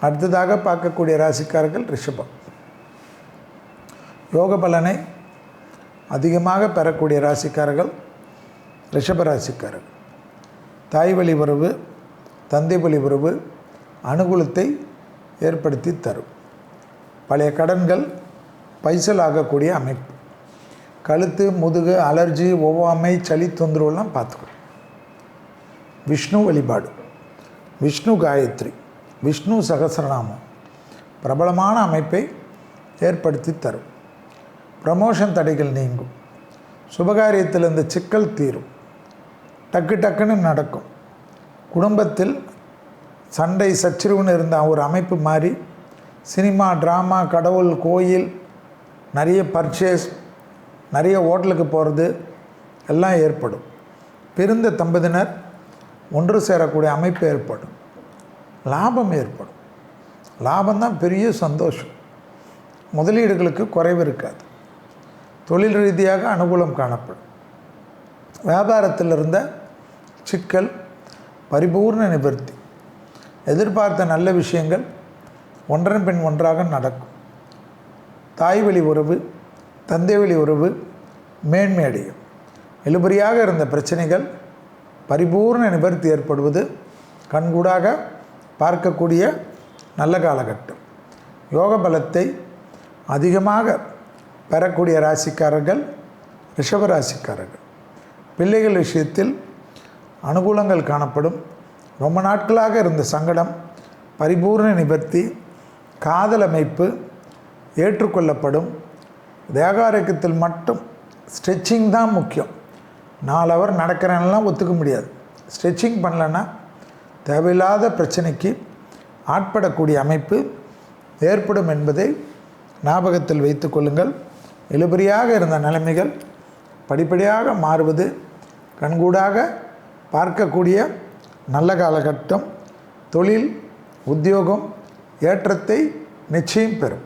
அடுத்ததாக பார்க்கக்கூடிய ராசிக்காரர்கள் ரிஷபம். யோக பலனை அதிகமாக பெறக்கூடிய ராசிக்காரர்கள் ரிஷப ராசிக்காரர்கள் தாய் வழி உறவு தந்தை வழி உறவு அனுகூலத்தை ஏற்படுத்தி தரும். பழைய கடன்கள் பைசல் ஆகக்கூடிய அமைப்பு. கழுத்து முதுகு அலர்ஜி ஒவ்வாமை சளி தொந்தரவுலாம் பார்த்துக்கணும். விஷ்ணு வழிபாடு. விஷ்ணு காயத்ரி. விஷ்ணு சகசிரநாமம். பிரபலமான அமைப்பை ஏற்படுத்தி தரும். ப்ரமோஷன் தடைகள் நீங்கும். சுபகாரியத்தில் இந்த சிக்கல் தீரும். டக்கு டக்குன்னு நடக்கும். குடும்பத்தில் சண்டை சச்சிறுவன் இருந்த ஒரு அமைப்பு மாறி சினிமா ட்ராமா கடவுள் கோயில் நிறைய பர்ச்சேஸ் நிறைய ஹோட்டலுக்கு போகிறது எல்லாம் ஏற்படும். பிரிந்த தம்பதியினர் ஒன்று சேரக்கூடிய அமைப்பு ஏற்படும். லாபம் ஏற்படும். லாபம்தான் பெரிய சந்தோஷம். முதலீடுகளுக்கு குறைவு இருக்காது. தொழில் ரீதியாக அனுகூலம் காணப்படும். வியாபாரத்தில் இருந்த சிக்கல் பரிபூர்ண நிவர்த்தி எதிர்பார்த்த நல்ல விஷயங்கள் ஒன்றன் பின் ஒன்றாக நடக்கும். தாய் வழி உறவு தந்தை வழி உறவு மேன்மை அடையும். இழுபறியாக இருந்த பிரச்சனைகள் பரிபூர்ண நிவர்த்தி ஏற்படுவது கண்கூடாக பார்க்கக்கூடிய நல்ல காலகட்டம். யோக பலத்தை அதிகமாக பெறக்கூடிய ராசிக்காரர்கள் ரிஷப ராசிக்காரர்கள். பிள்ளைகள் விஷயத்தில் அனுகூலங்கள் காணப்படும். ரொம்ப நாட்களாக இருந்த சங்கடம் பரிபூர்ண நிபர்த்தி காதல் அமைப்பு ஏற்றுக்கொள்ளப்படும். தேகாரோக்கியத்தில் மட்டும் ஸ்ட்ரெச்சிங் தான் முக்கியம். நாலு அவர் நடக்கிறேன்லாம் ஒத்துக்க முடியாது. ஸ்ட்ரெச்சிங் பண்ணலன்னா தேவையில்லாத பிரச்சனைக்கு ஆட்படக்கூடிய அமைப்பு ஏற்படும் என்பதை ஞாபகத்தில் வைத்து கொள்ளுங்கள். இழுபறியாக இருந்த நிலைமைகள் படிப்படியாக மாறுவது கண்கூடாக பார்க்கக்கூடிய நல்ல காலகட்டம் தொழில் உத்தியோகம் ஏற்றத்தை நிச்சயம் பெறும்.